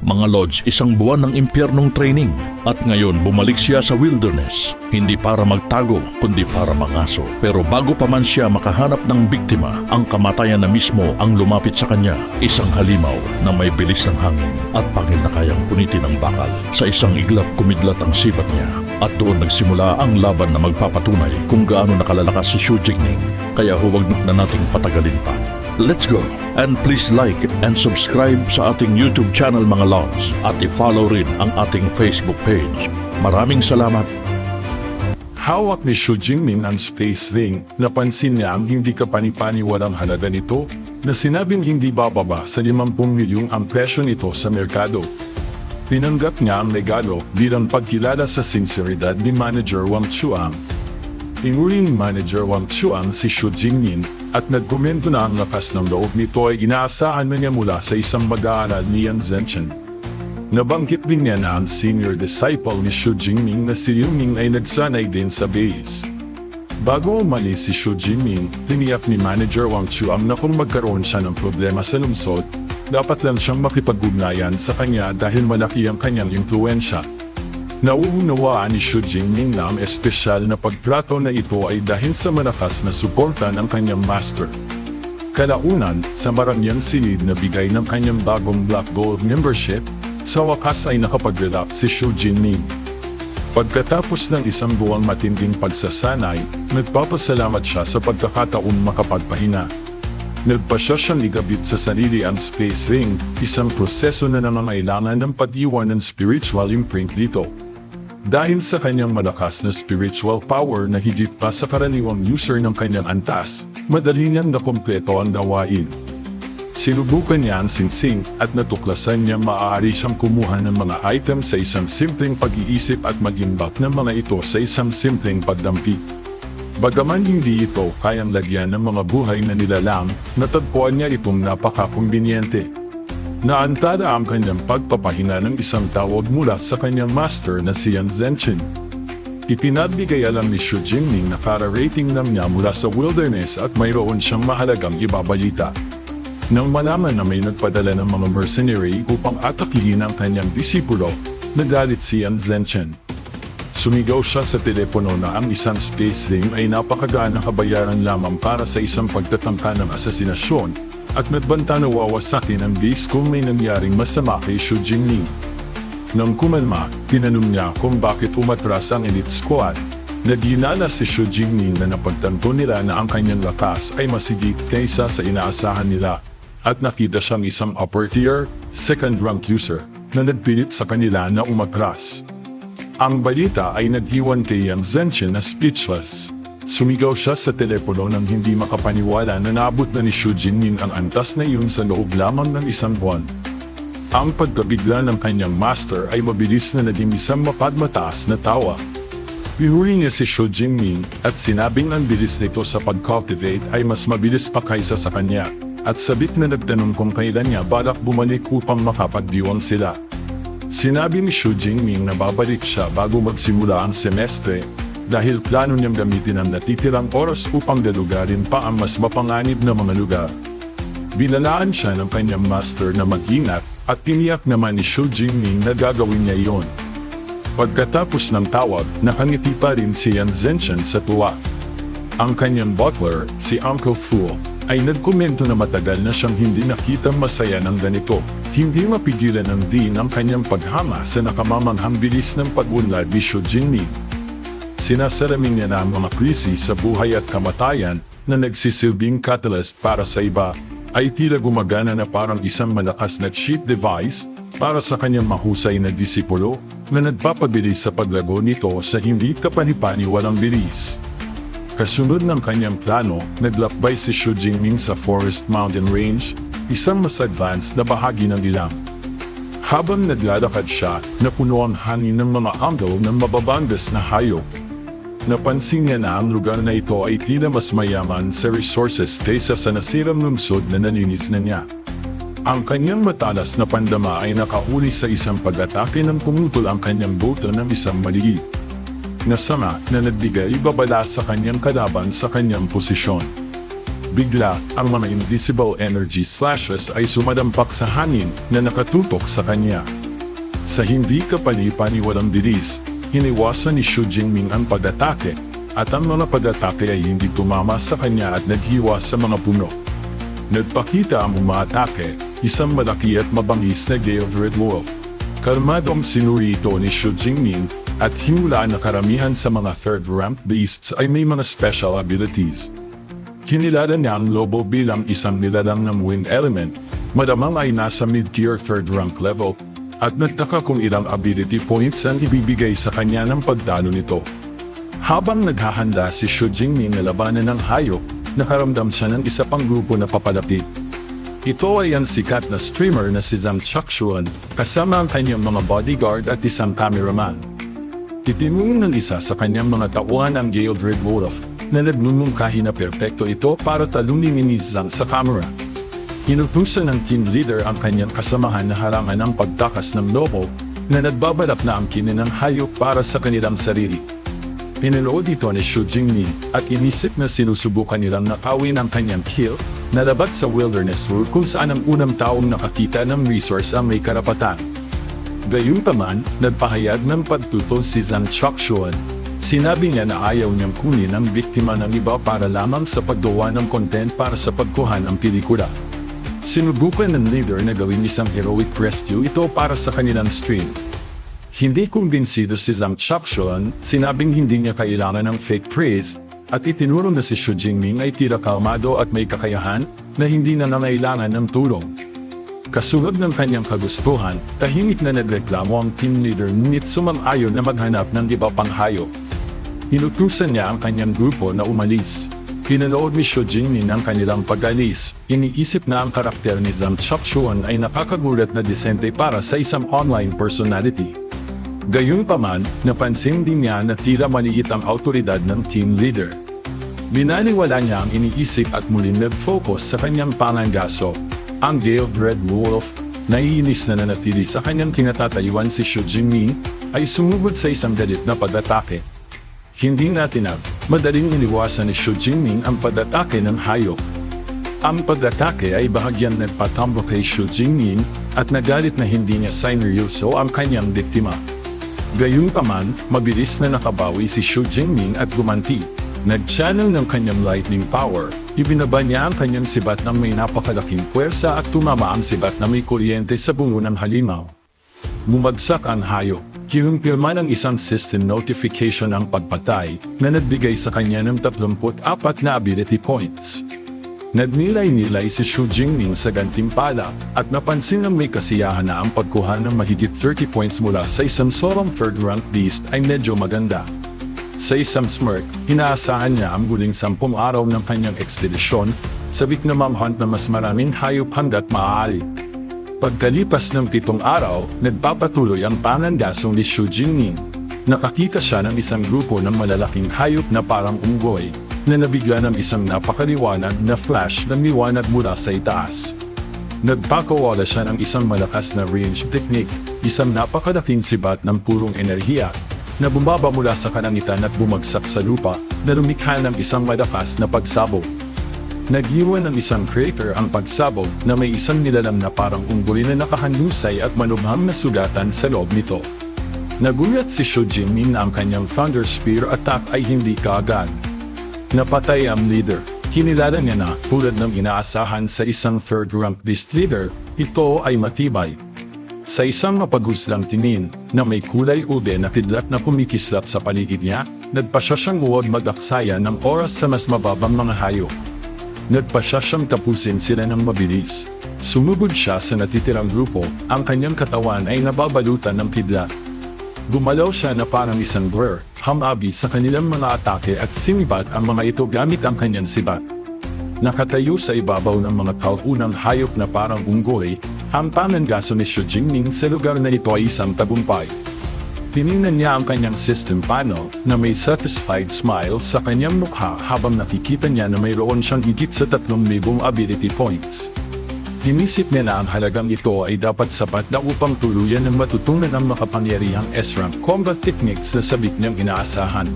Mga Lods, isang buwan ng impyernong training at ngayon bumalik siya sa wilderness, hindi para magtago kundi para mangaso. Pero bago pa man siya makahanap ng biktima, ang kamatayan na mismo ang lumapit sa kanya, isang halimaw na may bilis ng hangin at pangil na kayang punitin ang bakal. Sa isang iglap kumidlat ang sibat niya at doon nagsimula ang laban na magpapatunay kung gaano nakalalakas si Xu Jingning. Kaya huwag na nating patagalin pa. Let's go! And please like and subscribe sa ating YouTube channel mga Lods at i-follow rin ang ating Facebook page. Maraming salamat! Hawak ni Xu Jingmin ang space ring. Napansin niya ang hindi kapanipaniwalang halaga nito na sinabing hindi bababa sa 50 milyong ang presyo nito sa merkado. Tinanggap niya ang regalo bilang pagkilala sa sinseridad ni Manager Wang Chuang. Inuri ni Manager Wang Chuang si Xu Jingmin at nagkomento na ang lakas ng loob nito ay inaasahan na niya mula sa isang mag-aaral ni Yan Zhenchen. Nabanggit din niya na ang senior disciple ni Xu Jingming na si Liu Ming ay nagsanay din sa base. Bago umalis si Xu Jingming, tiniyak ni Manager Wang Chuang na kung magkaroon siya ng problema sa lungsod, dapat lang siyang makipag-ugnayan sa kanya dahil malaki ang kanyang impluensya. Nauunawaan ni Xu Jingming na ang espesyal na pagtrato na ito ay dahil sa malakas na suporta ng kanyang master. Kalaunan, sa marangyang silid na bigay ng kanyang bagong Black Gold membership, sa wakas ay nakapag-relax si Xu Jinming. Pagkatapos ng isang buwang matinding pagsasanay, nagpapasalamat siya sa pagkakataon makapagpahinga. Nagpasya siyang igabit sa sarili ang space ring, isang proseso na nangangailangan ng pag-iwan ng spiritual imprint dito. Dahil sa kanyang malakas na spiritual power na higit pa sa karaniwang user ng kanyang antas, madali niyang nakompleto ang gawain. Sinubukan niya ang sinsing at natuklasan niya maaari siyang kumuha ng mga item sa isang simpleng pag-iisip at mag-imbak ng mga ito sa isang simpleng pagdampik. Bagaman hindi ito kayang lagyan ng mga buhay na nilalang, natagpuan niya itong napaka-kumbinyente. Naantala ang kanyang pagpapahinga ng isang tawag mula sa kanyang master na si Yan Zhenchen. Ipinabigay alam ni Xu Jingming na para-rating lang niya mula sa wilderness at mayroon siyang mahalagang ibabalita. Nang malaman na may nagpadala ng mga mercenary upang atakihin ang kanyang disipulo, nagalit si Yan Zhenchen. Sumigaw siya sa telepono na ang isang space ring ay napakagaan na kabayaran lamang para sa isang pagtatangka ng asasinasyon at nagbanta na wawasakin ang base kung may nangyaring masama kay Xu Jingming. Nang kumalma, tinanong niya kung bakit umatras ang elite squad. Naginala si Xu Jingming na napagtanto nila na ang kanyang lakas ay masigit kaysa sa inaasahan nila at nakita siyang isang upper tier, second rank user na nagpilit sa kanila na umatras. Ang balita ay naghiwan kay Yang Zhenchen na speechless. Sumigaw siya sa telepono nang hindi makapaniwala na naabot na ni Xu Jinmin ang antas na iyon sa loob lamang ng isang buwan. Ang pagkabigla ng kanyang master ay mabilis na naging isang mapadmataas na tawa. Pinuri niya si Xu Jingming at sinabing ang bilis nito sa pag-cultivate ay mas mabilis pa kaysa sa kanya at sabik na nagtanong kung kailan niya balak bumalik upang makapagdiwang sila. Sinabi ni Xu Jingming na babalik siya bago magsimula ang semestre dahil plano niyang gamitin ang natitirang oras upang dalugarin pa ang mas mapanganib na mga lugar. Binalaan siya ng kanyang master na mag-ingat at tiniyak naman ni Xu Jingming na gagawin niya iyon. Pagkatapos ng tawag, nakangiti pa rin si Yan Zhenchen sa tuwa. Ang kanyang butler, si Uncle Fu, ay nagkomento na matagal na siyang hindi nakita masaya ng ganito. Hindi mapigilan ng din ang kanyang paghama sa nakamamanghang bilis ng pag-unlad ni Xu Jingming. Sinasalamin niya na ang mga krisis sa buhay at kamatayan na nagsisilbing catalyst para sa iba ay tila gumagana na parang isang malakas na cheat device para sa kanyang mahusay na disipulo na nagpapabilis sa paglago nito sa hindi kapanipaniwalang bilis. Kasunod ng kanyang plano, naglakbay si Xu Jingming sa Forest Mountain Range, isang mas advanced na bahagi ng ilang. Habang naglalakad siya, napuno ang hangin ng mga anglo ng mababandas na hayop. Napansin niya na ang lugar na ito ay tila mas mayaman sa resources kaysa sa nasirang lungsod na nalinis na niya. Ang kanyang matalas na pandama ay nakahuli sa isang pag-atake ng pumutol ang kanyang boto ng isang maliit. Nasama na nagbigay babala sa kanyang kalaban sa kanyang posisyon. Bigla, ang mga invisible energy slashes ay sumadampak sa hangin na nakatutok sa kanya. Sa hindi kapani-paniwalang bilis, hiniwasan ni Xu Jingming ang pag-atake at ang mga pag-atake ay hindi tumama sa kanya at naghiwa sa mga puno. Nagpakita ang umaatake, isang malaki at mabangis na Gale Red Wolf. Kalmadong sinuri ito ni Xu Jingming at hinulaan na karamihan sa mga third rank beasts ay may mga special abilities. Kinilala niya ang lobo bilang isang nilalang ng wind element, madamang ay nasa mid-tier third rank level, at nagtaka kung ilang ability points ang ibibigay sa kanya ng pagtalo nito. Habang naghahanda si Xu Jingming na labanan ng hayop, nakaramdam siya ng isa pang grupo na papalapit. Ito ay ang sikat na streamer na si Zhang Chakshuan, kasama ang kanyang mga bodyguard at isang cameraman. Itinulong ng isa sa kanyang mga tauhan ang Gale Red Wolf na nagnunungkahi na perpekto ito para talunin ni Zhang sa camera. Inutusan ng team leader ang kanyang kasamahan na harangan ang pagtakas ng lobo na nagbabalak na ang kinin ng hayop para sa kanilang sarili. Pinanood ito ni Xu Jingmin at inisip na sinusubukan nilang nakawin ang kanyang kill na labat sa wilderness rule kung saan ang unang taong nakakita ng resource ang may karapatan. Gayunpaman, nagpahayag ng pagtutol si Zhang Chakshuan. Sinabi niya na ayaw niyang kunin ang biktima ng iba para lamang sa paggawa ng content para sa pagkuhan ng pelikula. Sinubukan ng leader na gawin isang heroic rescue ito para sa kanilang stream. Hindi kumbinsido si Zhang Chakshuan, sinabing hindi niya kailangan ng fake praise, at itinuro na si Xu Jingming ay tira kalmado at may kakayahan na hindi na nangailangan ng tulong. Kasunod ng kanyang kagustuhan, tahimik na nagreklamo ang team leader ngunit sumang-ayon na maghanap ng iba pang hayop. Inutusan niya ang kanyang grupo na umalis. Pinanood ni Xu Jingmin ang kanilang pag-alis. Iniisip na ang karakter ni Zhang Chakshuan ay nakakagulat na disente para sa isang online personality. Gayunpaman, napansin din niya na tila maliit ang autoridad ng team leader. Binaliwala niya ang iniisip at muling nag-focus sa kanyang pangangaso. Ang Gale Red Wolf, naiinis na nanatili sa kanyang kinatatayuan si Xu Jingming, ay sumugod sa isang galit na pag-atake. Hindi natinag, madaling iniwasan ni Xu Jingming ang pag-atake ng hayop. Ang pag-atake ay bahagyang nagpatambo kay Xu Jingming at nagalit na hindi niya sineryoso ang kanyang biktima. Gayunpaman, mabilis na nakabawi si Xu Jingming at gumanti. Nag-channel ng kanyang lightning power, ibinaba niya ang kanyang sibat ng may napakalaking puwersa at tumama ang sibat na may kuryente sa bungo ng halimaw. Bumagsak ang hayop. Kinumpirma ng isang system notification ang pagpatay na nagbigay sa kanya ng 34 na ability points. Nagnilay-nilay si Xu Jingming sa gantimpala at napansin ng may kasiyahan na ang pagkuha ng mahigit 30 points mula sa isang sorong third rank beast ay medyo maganda. Sa isang smirk, inaasahan niya ang huling sampung araw ng kanyang ekspedisyon, sabik na mamhunt na mas maraming hayop hanggat maaari. Pagkalipas ng pitong araw, nagpapatuloy ang pangangasong ni Xu Jingming. Nakakita siya ng isang grupo ng malalaking hayop na parang unggoy, na nabigla ng isang napakaliwanag na flash ng liwanag mula sa itaas. Nagpakawala siya ng isang malakas na range technique, isang napakalaking sibat ng purong enerhiya, na bumaba mula sa kanangitan at bumagsak sa lupa na lumikha ng isang malakas na pagsabog. Nag-iwan ng isang crater ang pagsabog na may isang nilalang na parang unggoy na nakahandusay at manubhang na sugatan sa loob nito. Nagulat si Jingming na ang kanyang Thunder Spear attack ay hindi kaagad. Napatay ang leader. Kinilala niya na, tulad ng inaasahan sa isang third rank beast leader, ito ay matibay. Sa isang mapaghuslang tingin na may kulay ube na kidlat na kumikislap sa paligid niya, nagpa siya siyang huwag mag-aksaya ng oras sa mas mababang mga hayop. Nagpa siya siyang tapusin sila ng mabilis. Sumugod siya sa natitirang grupo, ang kanyang katawan ay nababalutan ng kidlat. Gumalaw siya na parang isang blur, hamabi sa kanilang mga atake at sinibat ang mga ito gamit ang kanyang sibat. Nakatayo sa ibabaw ng mga kaunang hayop na parang unggoy, ang panangaso ni Xu Jingming sa lugar na ito ay isang tagumpay. Tiningnan niya ang kanyang system panel na may satisfied smile sa kanyang mukha habang nakikita niya na mayroon siyang higit sa 3,000 ability points. Inisip niya na ang halagang ito ay dapat sapat na upang tuluyan ng matutunan ang makapangyarihang S-rank combat techniques na sabik niyang inaasahan.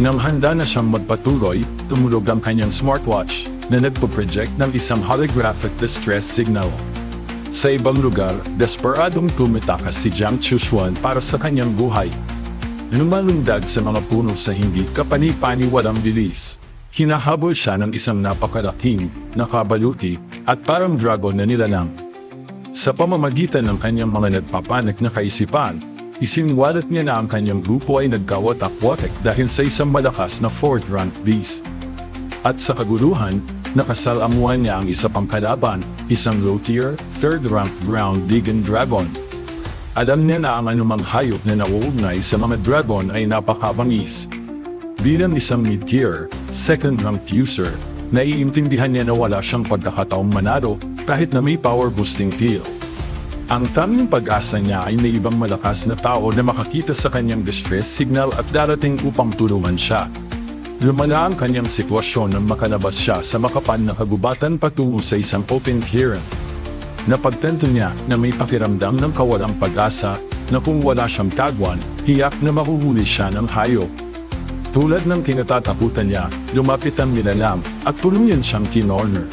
Nang handa na siyang magpatuloy, tumulog ang kanyang smartwatch. na nagpo-project ng isang holographic distress signal. Sa ibang lugar, desperadong tumitakas si Jiang Chushuan para sa kanyang buhay. Lumalundag sa mga puno sa hindi kapani-pani walang bilis. Hinahabol siya ng isang napakalaking, nakabaluti, at parang dragon na nilalang. Sa pamamagitan ng kanyang mga nagpapanak na kaisipan, isinwalat niya na ang kanyang grupo ay nagkawatak-watak dahil sa isang malakas na fourth rank beast. At sa kaguluhan, nakasalamuhan niya ang isa pang kalaban, isang low-tier, third-rank ground vegan dragon. Alam niya na ang anumang hayop na nauugnay sa mga dragon ay napakabangis. Bilang isang mid-tier, second-rank user, naiintindihan niya na wala siyang pagkakataong manalo kahit na may power boosting pill. Ang tanging pag-asa niya ay may ibang malakas na tao na makakita sa kanyang distress signal at darating upang tulungan siya. Lumala ang kanyang sitwasyon nang makalabas siya sa makapan na kagubatan patungo sa isang open clearing. Napagtanto niya na may pakiramdam ng kawalang pag-asa na kung wala siyang tagwan, hiyak na mahuhuli siya ng hayop. Tulad ng kinatatakutan niya, lumapit ang nilalang at tuluyan siyang kinorner.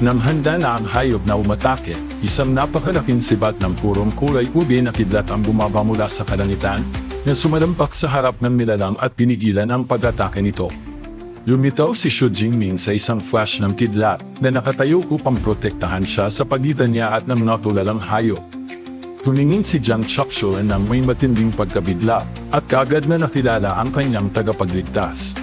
Nang handa na ang hayop na umatake, isang napakalaking sibat ng purong kulay ube na kidlat ang bumaba mula sa kalangitan na sumalampak sa harap ng nilalang at pinigilan ang pag-atake nito. Lumitaw si Xu Jingming sa isang flash ng kidlat na nakatayo upang protektahan siya sa pagitan niya at ng natulalang hayop. Tumingin si Jiang Chakshu nang may matinding pagkabigla at kagad na nakilala ang kanyang tagapagligtas.